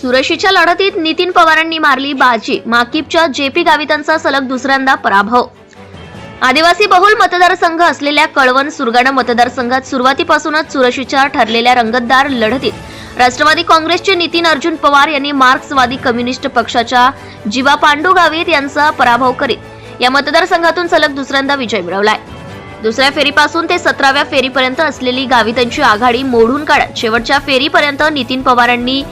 सुरशीच्या लढतीत नितीन पवारांनी मारली बाजी. माकीपच्या जेपी गावितांचा सलग दुसऱ्यांदा पराभव. आदिवासी बहुल मतदारसंघ असलेल्या कळवण सुरगाणा मतदारसंघात सुरुवातीपासूनच सुरक्षेच्या ठरलेल्या रंगतदार लढतीत राष्ट्रवादी काँग्रेसचे नितीन अर्जुन पवार यांनी मार्क्सवादी कम्युनिस्ट पक्षाच्या जीवा पांडू गावित यांचा पराभव करीत या मतदारसंघातून सलग दुसऱ्यांदा विजय मिळवलाय. दुसऱ्या फेरीपासून ते सतराव्या फेरीपर्यंत असलेली गावितांची आघाडी मोडून काढत शेवटच्या फेरीपर्यंत नितीन पवारांनी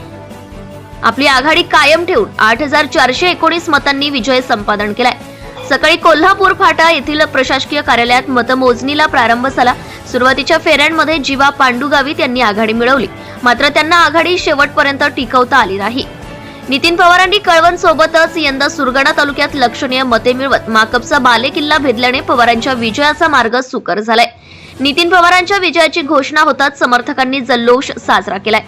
आपली आघाडी कायम ठेवून आठ हजार चारशे एकोणीस मतांनी विजय संपादन केलाय. सकाळी कोल्हापूर फाटा येथील प्रशासकीय कार्यालयात मतमोजणीला प्रारंभ झाला. सुरुवातीच्या फेऱ्यांमध्ये जीवा पांडू गावित यांनी आघाडी मिळवली. मात्र त्यांना आघाडी शेवटपर्यंत टिकवता आली नाही. नितीन पवारांनी कळवण सोबतच यंदा सुरगाणा तालुक्यात लक्षणीय मते मिळवत माकपचा बालेकिल्ला भेदल्याने पवारांच्या विजयाचा मार्ग सुकर झालाय. नितीन पवारांच्या विजयाची घोषणा होताच समर्थकांनी जल्लोष साजरा केलाय.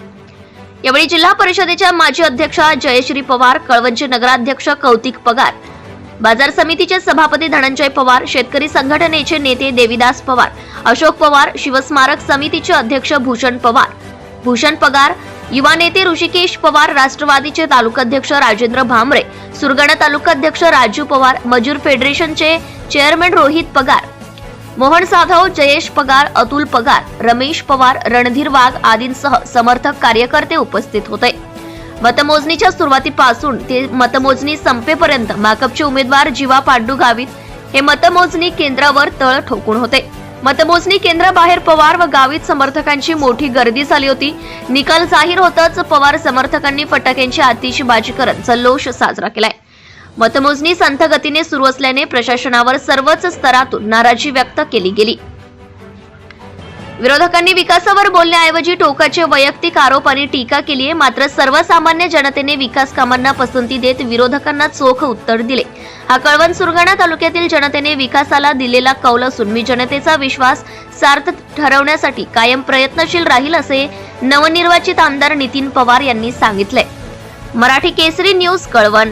यावेळी जिल्हा परिषदेच्या माजी अध्यक्षा जयश्री पवार कळवंचे नगराध्यक्ष कौतिक पगार बाजार समितीचे सभापती धनंजय पवार शेतकरी संघटनेचे नेते देविदास पवार अशोक पवार शिवस्मारक समितीचे अध्यक्ष भूषण पवार. भूषण पगार युवा नेते ऋषिकेश पवार राष्ट्रवादीचे तालुकाध्यक्ष राजेंद्र भामरे सुरगाणा तालुकाध्यक्ष राजू पवार मजूर फेडरेशनचे चेअरमन रोहित पगार मोहन साधव जयेश पगार अतुल पगार रमेश पवार रणधीर वाघ आदींसह समर्थक कार्यकर्ते उपस्थित होते. मतमोजणीच्या सुरुवातीपासून ते मतमोजणी संपेपर्यंत माकपचे उमेदवार जीवा पांडू गावित हे मतमोजणी केंद्रावर तळ ठोकून होते. मतमोजणी केंद्राबाहेर पवार व गावित समर्थकांची मोठी गर्दी झाली होती. निकाल जाहीर होताच पवार समर्थकांनी फटाक्यांची आतिषबाजी करत जल्लोष साजरा केलाय. मतमोजणी संथगतीने सुरू असल्याने प्रशासनावर सर्वच स्तरातून नाराजी व्यक्त केली गेली. विरोधकांनी विकासावर बोलण्याऐवजी टोकाचे वैयक्तिक आरोप आणि टीका केली आहे. मात्र सर्वसामान्य जनतेने विकास कामांना पसंती देत विरोधकांना चोख उत्तर दिले. हा कळवण सुरगाणा तालुक्यातील जनतेने विकासाला दिलेला कौल असून मी जनतेचा विश्वास सार्थ ठरवण्यासाठी कायम प्रयत्नशील राहील असे नवनिर्वाचित आमदार नितीन पवार यांनी सांगितले Marathi Kesari news Kalwan.